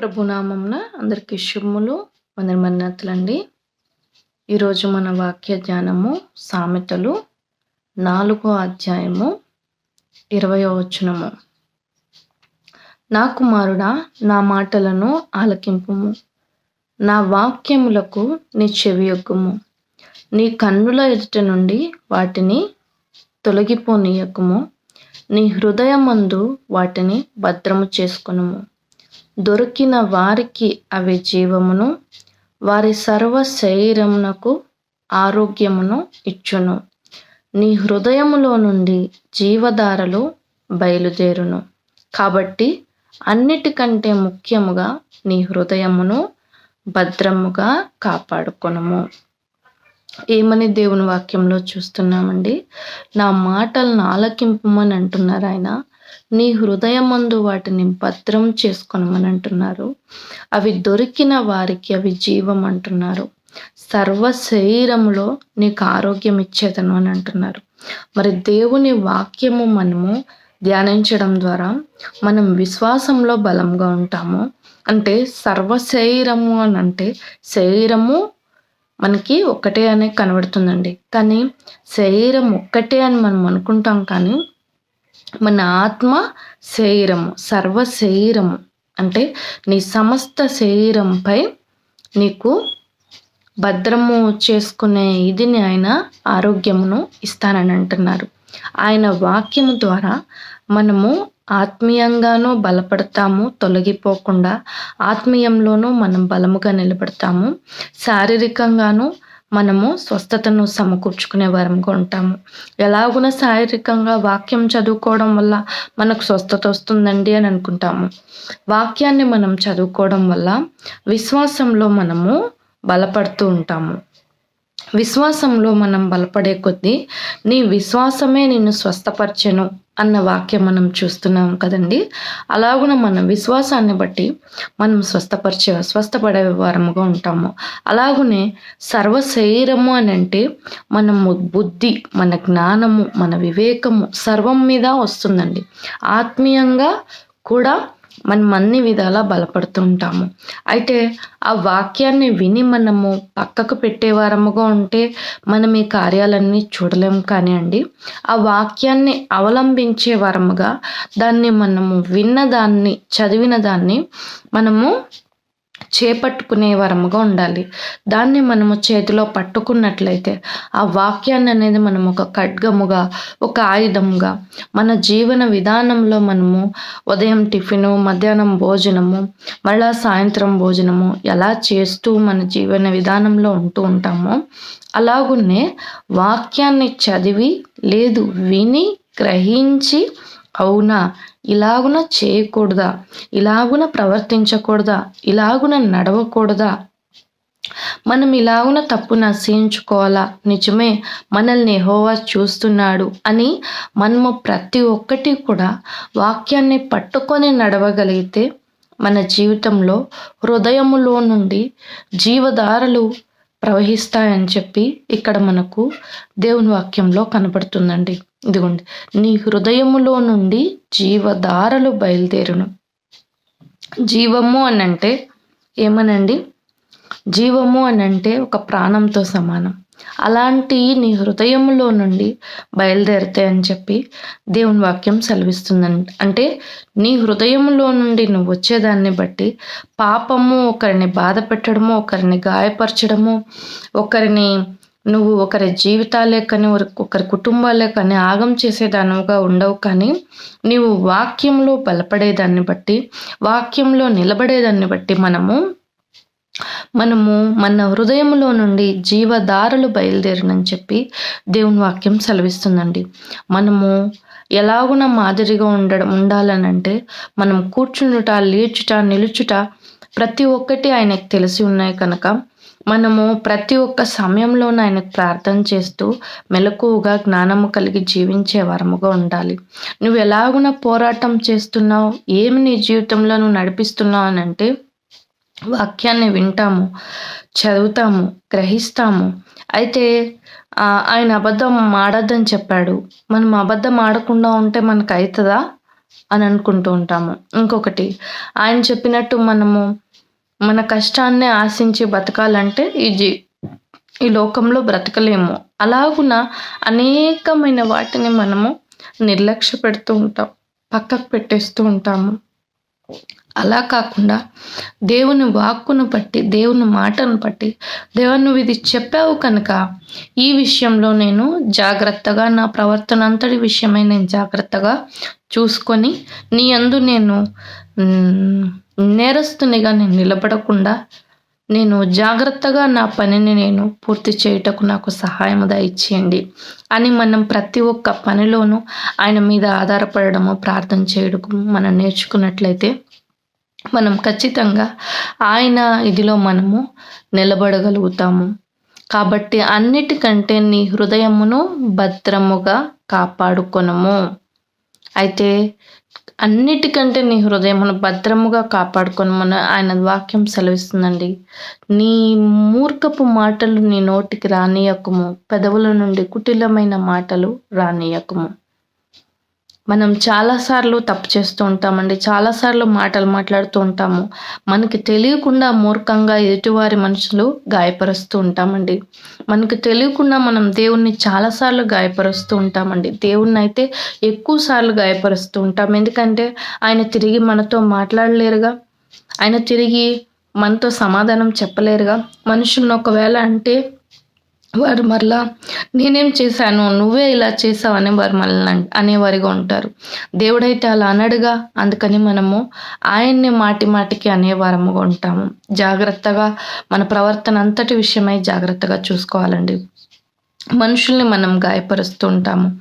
ప్రభునామంన అందరికీ శుభములు వందనమన్నతులండి ఈరోజు మన వాక్య ధ్యానము సామెతలు నాలుగో అధ్యాయము ఇరవయో వచనము. నా కుమారుడా నా మాటలను ఆలకింపుము. నా వాక్యములకు నీ చెవియొగ్గుము నీ కన్నుల ఎదుట నుండి వాటిని తొలగిపోనీయకుము. నీ హృదయమందు వాటిని భద్రము చేసుకునుము. దొరికిన వారికి అవి జీవమును వారి సర్వ శరీరమునకు ఆరోగ్యమును ఇచ్చును. నీ హృదయములో నుండి జీవధారలు బయలుదేరును. కాబట్టి అన్నిటికంటే ముఖ్యముగా నీ హృదయమును భద్రముగా కాపాడుకొనము. ఏమని దేవుని వాక్యంలో చూస్తున్నామండి? నా మాటలను ఆలకింపమని అంటున్నారు ఆయన. నీ హృదయమందు వాటిని భద్రం చేసుకోనమని అంటున్నారు. అవి దొరికిన వారికి అవి జీవం అంటున్నారు. సర్వ శరీరంలో నీకు ఆరోగ్యం ఇచ్చేదను అని అంటున్నారు. మరి దేవుని వాక్యము మనము ధ్యానించడం ద్వారా మనం విశ్వాసంలో బలంగా ఉంటాము. అంటే సర్వ శరీరము అని అంటే శరీరము మనకి ఒక్కటే అనే కనబడుతుందండి. కానీ శరీరం ఒక్కటే అని మనం అనుకుంటాం కానీ మన ఆత్మ శరీరము సర్వ శరీరము అంటే నీ సమస్త శరీరంపై నీకు భద్రము చేసుకునే ఇదిని ఆయన ఆరోగ్యమును ఇస్తానని అంటున్నారు. ఆయన వాక్యము ద్వారా మనము ఆత్మీయంగానూ బలపడతాము తొలగిపోకుండా ఆత్మీయంలోనూ మనం బలముగా నిలబడతాము. శారీరకంగానూ మనము స్వస్థతను సమకూర్చుకునే వారంగా ఉంటాము. ఎలాగున శారీరకంగా వాక్యం చదువుకోవడం వల్ల మనకు స్వస్థత వస్తుందండి అని అనుకుంటాము. వాక్యాన్ని మనం చదువుకోవడం వల్ల విశ్వాసంలో మనము బలపడుతూ ఉంటాము. విశ్వాసంలో మనం బలపడే కొద్దీ నీ విశ్వాసమే నిన్ను స్వస్థపరచెను అన్న వాక్యం మనం చూస్తున్నాం కదండి. అలాగున మన విశ్వాసాన్ని బట్టి మనం స్వస్థపరిచే స్వస్థపడే వారముగా ఉంటాము. అలాగునే సర్వశరీరము అని అంటే మనము బుద్ధి మన జ్ఞానము మన వివేకము సర్వం మీద వస్తుందండి. ఆత్మీయంగా కూడా మనం అన్ని విధాలా బలపడుతూ ఉంటాము అయితే ఆ వాక్యాన్ని విని మనము పక్కకు పెట్టేవారముగా ఉంటే మనం ఈ కార్యాలన్నీ చూడలేము కానీ అండి ఆ వాక్యాన్ని అవలంబించే వారముగా దాన్ని మనము విన్న దాన్ని చదివిన దాన్ని మనము చేపట్టుకునే వరముగా ఉండాలి. దాన్ని మనము చేతిలో పట్టుకున్నట్లయితే ఆ వాక్యాన్ని అనేది మనం ఒక ఖడ్గముగా ఒక ఆయుధముగా మన జీవన విధానంలో మనము ఉదయం టిఫిను మధ్యాహ్నం భోజనము మళ్ళా సాయంత్రం భోజనము ఎలా చేస్తూ మన జీవన విధానంలో ఉంటూ ఉంటామో అలాగున్నే వాక్యాన్ని చదివి లేదు విని గ్రహించి అవునా? ఇలాగున చేయకూడదా? ఇలాగున ప్రవర్తించకూడదా? ఇలాగున నడవకూడదా? మనం ఇలాగున తప్పు నశించుకోవాలా? నిజమే మనల్ని హోవా చూస్తున్నాడు అని మనము ప్రతి ఒక్కటి కూడా వాక్యాన్ని పట్టుకొని నడవగలిగితే మన జీవితంలో హృదయములో నుండి జీవధారలు ప్రవహిస్తాయని చెప్పి ఇక్కడ మనకు దేవుని వాక్యంలో కనబడుతుందండి ఇదిగోండి. నీ హృదయములో నుండి జీవధారలు బయలుదేరును. జీవము అని అంటే ఏమనండి? జీవము అని అంటే ఒక ప్రాణంతో సమానం. అలాంటి నీ హృదయంలో నుండి బయలుదేరితే అని చెప్పి దేవుని వాక్యం సెలవిస్తుందండి. అంటే నీ హృదయంలో నుండి నువ్వు వచ్చేదాన్ని బట్టి పాపము ఒకరిని బాధ పెట్టడము ఒకరిని గాయపరచడము ఒకరిని నువ్వు ఒకరి జీవితాలే కానీ ఒకరి కుటుంబాలే కానీ ఆగం చేసేదానుగా ఉండవు కానీ నీవు వాక్యంలో బలపడేదాన్ని బట్టి వాక్యంలో నిలబడేదాన్ని బట్టి మనము మనము మన హృదయంలో నుండి జీవధారలు బయలుదేరినని చెప్పి దేవుని వాక్యం సెలవిస్తుందండి. మనము ఎలాగున మాదిరిగా ఉండడం ఉండాలనంటే మనం కూర్చుండుట లేచుట నిలుచుట ప్రతి ఒక్కటి ఆయనకు తెలిసి ఉన్నాయి కనుక మనము ప్రతి ఒక్క సమయంలోనూ ఆయనకు ప్రార్థన చేస్తూ మెలకువగా జ్ఞానము కలిగి జీవించే వరముగా ఉండాలి. నువ్వు ఎలాగున పోరాటం చేస్తున్నావు? ఏమి నీ జీవితంలో నువ్వు నడిపిస్తున్నావు అని అంటే వాక్యాన్ని వింటాము చదువుతాము గ్రహిస్తాము. అయితే ఆయన అబద్ధం ఆడద్దని చెప్పాడు. మనం అబద్ధం ఆడకుండా ఉంటే మనకు అవుతుందా అని అనుకుంటూ ఉంటాము. ఇంకొకటి ఆయన చెప్పినట్టు మనము మన కష్టాన్ని ఆశించి బతకాలంటే ఈ జీ ఈ లోకంలో బ్రతకలేము. అలాగున అనేకమైన వాటిని మనము నిర్లక్ష్య పెడుతూ ఉంటాం పక్కకు పెట్టేస్తూ ఉంటాము. అలా కాకుండా దేవుని వాక్కును బట్టి దేవుని మాటను బట్టి దేవుని నువ్వు ఇది చెప్పావు కనుక ఈ విషయంలో నేను జాగ్రత్తగా నా ప్రవర్తన అంతటి విషయమై నేను జాగ్రత్తగా చూసుకొని నీ అందు నేను నేరస్తునిగా నేను నిలబడకుండా నేను జాగ్రత్తగా నా పనిని నేను పూర్తి చేయుటకు నాకు సహాయము దయచేయండి అని మనం ప్రతి ఒక్క పనిలోనూ ఆయన మీద ఆధారపడడము ప్రార్థన చేయడం మనం నేర్చుకున్నట్లయితే మనం ఖచ్చితంగా ఆయన ఇదిలో మనము నిలబడగలుగుతాము. కాబట్టి అన్నిటికంటే నీ హృదయమును భద్రముగా కాపాడుకొనము. అయితే అన్నిటికంటే నీ హృదయమును భద్రముగా కాపాడుకొనమని ఆయన వాక్యం సెలవిస్తుందండి. నీ మూర్ఖపు మాటలు నీ నోటికి రానియకము. పెదవుల నుండి కుటిలమైన మాటలు రానియకము. మనం చాలాసార్లు తప్పు చేస్తూ ఉంటామండి. చాలాసార్లు మాటలు మాట్లాడుతూ ఉంటాము. మనకి తెలియకుండా మూర్ఖంగా ఎదుటివారి మనుషులు గాయపరుస్తూ ఉంటామండి. మనకు తెలియకుండా మనం దేవుణ్ణి చాలాసార్లు గాయపరుస్తూ ఉంటామండి. దేవుణ్ణి అయితే ఎక్కువ సార్లు గాయపరుస్తూ ఉంటాం. ఎందుకంటే ఆయన తిరిగి మనతో మాట్లాడలేరుగా. ఆయన తిరిగి మనతో సమాధానం చెప్పలేరుగా. మనుషులను ఒకవేళ అంటే వారు మరలా నేనేం చేశాను? నువ్వే ఇలా చేసావు అనే వారు మళ్ళీ అనేవారిగా ఉంటారు. దేవుడైతే అలా అనడుగా? అందుకని మనము ఆయన్ని మాటి మాటికి అనేవారముగా ఉంటాము. జాగ్రత్తగా మన ప్రవర్తన అంతటి విషయమై జాగ్రత్తగా చూసుకోవాలండి. మనుషుల్ని మనం గాయపరుస్తూ ఉంటాము.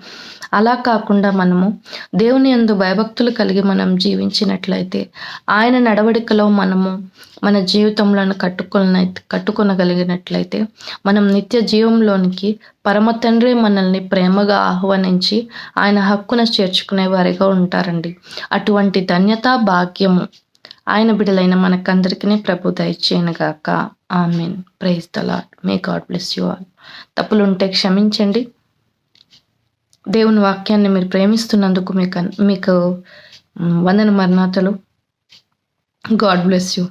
అలా కాకుండా మనము దేవుని ఎందు భయభక్తులు కలిగి మనం జీవించినట్లయితే ఆయన నడవడికలో మనము మన జీవితంలో కట్టుకున్న కట్టుకొనగలిగినట్లయితే మనం నిత్య జీవంలోనికి పరమ తండ్రి మనల్ని ప్రేమగా ఆహ్వానించి ఆయన హక్కున చేర్చుకునే వారిగా ఉంటారండి. అటువంటి ధన్యత భాగ్యము ఆయన బిడలైన మనకందరికీ ప్రభు దయచేయనుగాక. Amen. Praise the Lord may God bless you all. తప్పులుంటే క్షమించండి. దేవుని వాక్యాన్ని మీరు ప్రేమిస్తున్నందుకు మీకు మీకు వందన మరణాతలు. God bless you.